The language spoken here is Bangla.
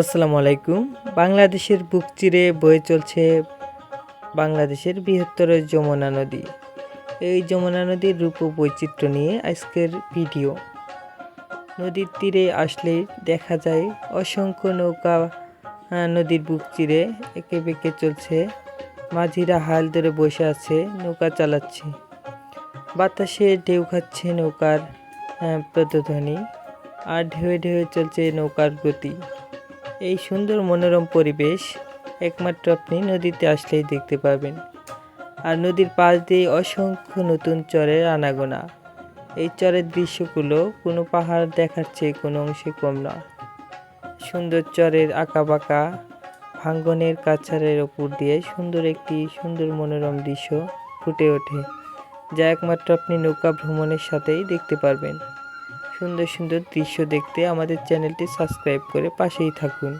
আসসালামু আলাইকুম। বাংলাদেশের বুক চিরে বয়ে চলছে বাংলাদেশের বৃহত্তর যমুনা নদী। এই যমুনা নদীর রূপ বৈচিত্র্য নিয়ে আজকের ভিডিও। নদীর তীরে আসলে দেখা যায় অসংখ্য নৌকা নদীর বুক চিরে একে বেঁকে চলছে। মাঝিরা হাল ধরে বসে আছে, নৌকা চালাচ্ছে। বাতাসে ঢেউ খাচ্ছে নৌকার প্রতিধ্বনি আর ঢেউয়ে ঢেউয়ে চলছে নৌকার গতি। এই সুন্দর মনোরম পরিবেশ একমাত্র আপনি নদীতে আসলেই দেখতে পাবেন। আর নদীর পাশ দিয়ে অসংখ্য নতুন চরের আনাগোনা। এই চরের দৃশ্যগুলো কোনো পাহাড় দেখার চেয়ে কোনো অংশে কম না সুন্দর চরের আঁকা বাঁকা ভাঙ্গনের কাছারের ওপর দিয়ে সুন্দর একটি সুন্দর মনোরম দৃশ্য ফুটে ওঠে, যা একমাত্র আপনি নৌকা ভ্রমণের সাথেই দেখতে পারবেন। সুন্দর সুন্দর দৃশ্য দেখতে আমাদের চ্যানেলটি সাবস্ক্রাইব করে পাশেই থাকুন।